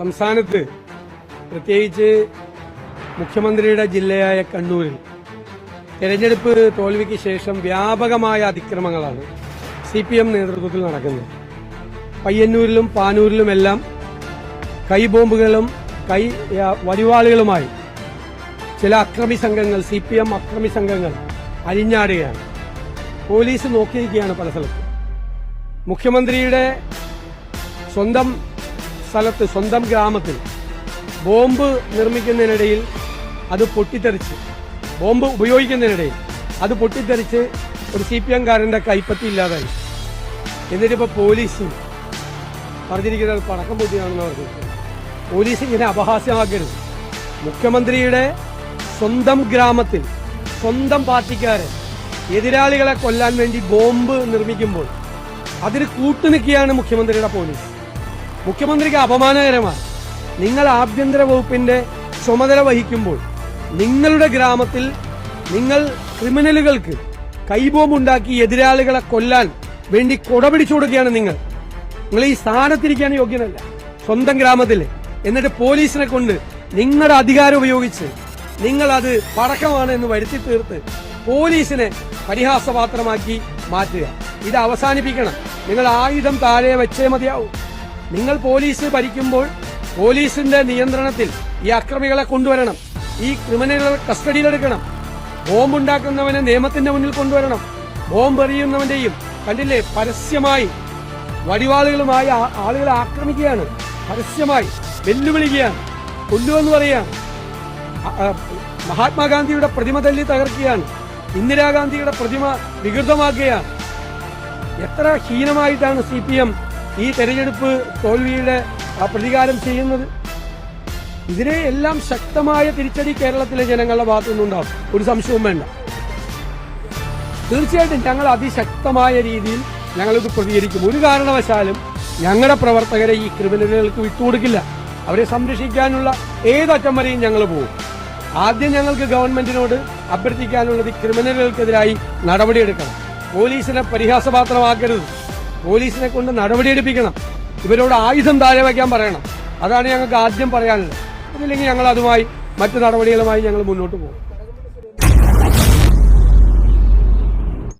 സംസ്ഥാനത്ത് പ്രത്യേകിച്ച് മുഖ്യമന്ത്രിയുടെ ജില്ലയായ കണ്ണൂരിൽ തെരഞ്ഞെടുപ്പ് തോൽവിക്ക് ശേഷം വ്യാപകമായ അതിക്രമങ്ങളാണ് സി പി എം നേതൃത്വത്തിൽ നടക്കുന്നത്. പയ്യന്നൂരിലും പാനൂരിലുമെല്ലാം കൈബോംബുകളും കൈ ആ, വടിവാളുകളുമായി ചില അക്രമി സംഘങ്ങൾ സി പി എം അക്രമി സംഘങ്ങൾ അരിഞ്ഞാടുകയാണ്. പോലീസ് നോക്കിയിരിക്കുകയാണ് പല സ്ഥലത്തും. മുഖ്യമന്ത്രിയുടെ സ്വന്തം സ്ഥലത്ത് സ്വന്തം ഗ്രാമത്തിൽ ബോംബ് നിർമ്മിക്കുന്നതിനിടയിൽ അത് പൊട്ടിത്തെറിച്ച് ബോംബ് ഉപയോഗിക്കുന്നതിനിടയിൽ അത് പൊട്ടിത്തെറിച്ച് ഒരു സി പി എംകാരന്റെ കൈപ്പത്തി ഇല്ലാതായി. എന്നിട്ടിപ്പോൾ പോലീസ് പറഞ്ഞിരിക്കുന്നത് പടക്കം പൊട്ടിയാണെന്ന് പറഞ്ഞു. പോലീസ് ഇങ്ങനെ അപഹാസ്യമാക്കരുത്. മുഖ്യമന്ത്രിയുടെ സ്വന്തം ഗ്രാമത്തിൽ സ്വന്തം പാർട്ടിക്കാരെ എതിരാളികളെ കൊല്ലാൻ വേണ്ടി ബോംബ് നിർമ്മിക്കുമ്പോൾ അതിന് കൂട്ടുനിൽക്കുകയാണ് മുഖ്യമന്ത്രിയുടെ പോലീസ്. മുഖ്യമന്ത്രിക്ക് അപമാനകരമാണ്. നിങ്ങൾ ആഭ്യന്തര വകുപ്പിന്റെ ചുമതല വഹിക്കുമ്പോൾ നിങ്ങളുടെ ഗ്രാമത്തിൽ നിങ്ങൾ ക്രിമിനലുകൾക്ക് കൈബോംബുണ്ടാക്കി എതിരാളികളെ കൊല്ലാൻ വേണ്ടി കൊടപിടിച്ചു കൊടുക്കുകയാണ് നിങ്ങൾ. നിങ്ങൾ ഈ സ്ഥാനത്തിരിക്കാൻ യോഗ്യനല്ല. സ്വന്തം ഗ്രാമത്തിൽ എന്നിട്ട് പോലീസിനെ കൊണ്ട് നിങ്ങളുടെ അധികാരം ഉപയോഗിച്ച് നിങ്ങൾ അത് പടക്കമാണ് എന്ന് വരുത്തി തീർത്ത് പോലീസിനെ പരിഹാസപാത്രമാക്കി മാറ്റുക. ഇത് അവസാനിപ്പിക്കണം. നിങ്ങൾ ആയുധം താഴെ വെച്ചേ മതിയാവും. നിങ്ങൾ പോലീസ് ഭരിക്കുമ്പോൾ പോലീസിന്റെ നിയന്ത്രണത്തിൽ ഈ അക്രമികളെ കൊണ്ടുവരണം. ഈ ക്രിമിനലുകളെ കസ്റ്റഡിയിലെടുക്കണം. ബോംബ് ഉണ്ടാക്കുന്നവനെ നിയമത്തിന്റെ മുന്നിൽ കൊണ്ടുവരണം. ബോംബ് എറിയുന്നവന്റെയും കണ്ടില്ലേ പരസ്യമായി വടിവാളുകളുമായി ആളുകളെ ആക്രമിക്കുകയാണ്. പരസ്യമായി വെല്ലുവിളിക്കുകയാണ്. കൊല്ലുവെന്ന് പറയുകയാണ്. മഹാത്മാഗാന്ധിയുടെ പ്രതിമ തല്ലി തകർക്കുകയാണ്. ഇന്ദിരാഗാന്ധിയുടെ പ്രതിമ വികൃതമാക്കുകയാണ്. എത്ര ഹീനമായിട്ടാണ് സി പി എം ഈ തെരഞ്ഞെടുപ്പ് തോൽവിയുടെ പ്രതികാരം ചെയ്യുന്നത് ഇതിനെ എല്ലാം ശക്തമായ തിരിച്ചടി കേരളത്തിലെ ജനങ്ങളുടെ ഭാഗത്തു നിന്നുണ്ടാവും ഒരു സംശയവും വേണ്ട. തീർച്ചയായിട്ടും ഞങ്ങൾ അതിശക്തമായ രീതിയിൽ ഞങ്ങളിത് പ്രതികരിക്കും. ഒരു കാരണവശാലും ഞങ്ങളുടെ പ്രവർത്തകരെ ഈ ക്രിമിനലുകൾക്ക് വിട്ടുകൊടുക്കില്ല. അവരെ സംരക്ഷിക്കാനുള്ള ഏതറ്റം വരെയും ഞങ്ങൾ പോകും. ആദ്യം ഞങ്ങൾക്ക് ഗവൺമെന്റിനോട് അഭ്യർത്ഥിക്കാനുള്ളത് ക്രിമിനലുകൾക്കെതിരായി നടപടിയെടുക്കണം. പോലീസിനെ പരിഹാസപാത്രമാക്കരുത്. പോലീസിനെ കൊണ്ട് നടപടിയെടുപ്പിക്കണം ഇവരോട് ആയുധം താഴെ വയ്ക്കാൻ പറയണം. അതാണ് ഞങ്ങൾക്ക് ആദ്യം പറയാനുള്ളത്. അതില്ലെങ്കിൽ ഞങ്ങൾ അതുമായി മറ്റു നടപടികളുമായി ഞങ്ങൾ മുന്നോട്ട് പോകും.